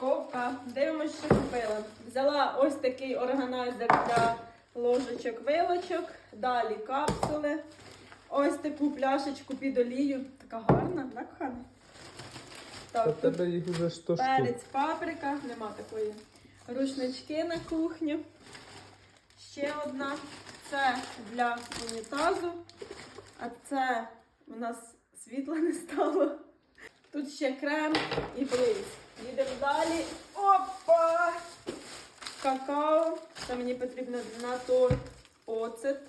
Розпаковка. Дивимося, що купила. Взяла ось такий органайзер для ложечок вилочок. Далі капсули. Ось таку пляшечку під олію. Така гарна, так, Хана? Так, тут тебе їх уже 100 штук. перець, паприка, нема такої. Рушнички на кухню. Ще одна. Це для унітазу. А це у нас світла не стало. Тут ще крем і близ. Їдемо далі. Опа! Какао. Це мені потрібно на торт оцет.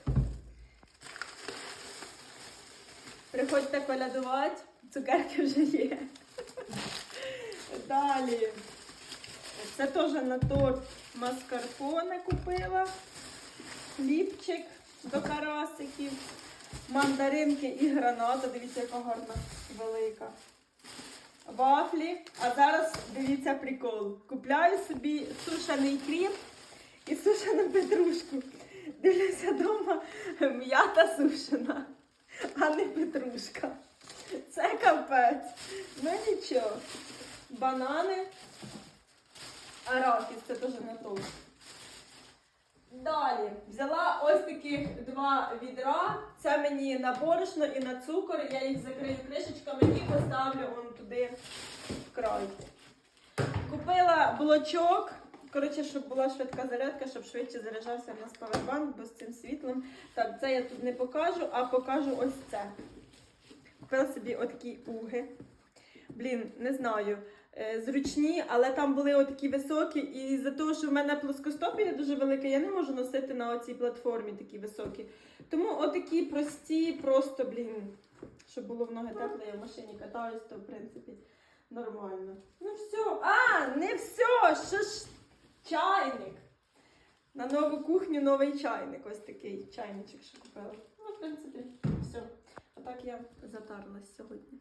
Приходьте колядувати, цукерки вже є. Далі. Це теж на торт маскарпоне купила. Хлібчик до карасиків, мандаринки і граната. Дивіться, яка гарна велика. Вафлі. А зараз дивіться прикол. Купляю собі сушений кріп і сушену петрушку. Дивлюся вдома м'ята сушена, а не петрушка. Це капець. Ну нічого. Банани. Арахіс, це теж на тост. Далі взяла ось таких два відра. Це мені на борошно і на цукор. Я їх закрию кришечками і поставлю он край. Купила блочок. Коротше, щоб була швидка зарядка, щоб швидше заряджався в нас павербанк, бо з цим світлом. Так, це я тут не покажу, а покажу ось це. Купила собі отакі уги. Блін, не знаю. Е, Зручні, але там були отакі високі, і за того, що в мене плоскостопія дуже велика, я не можу носити на оцій платформі такі високі. Тому отакі прості, просто, блін, щоб було в ноги тепло, я в машині катаюсь, то в принципі нормально. Ну все. А, не все! Що ж чайник. На нову кухню новий чайник. Ось такий чайничок, що купила. Ну, в принципі, все. А так я затарлась сьогодні.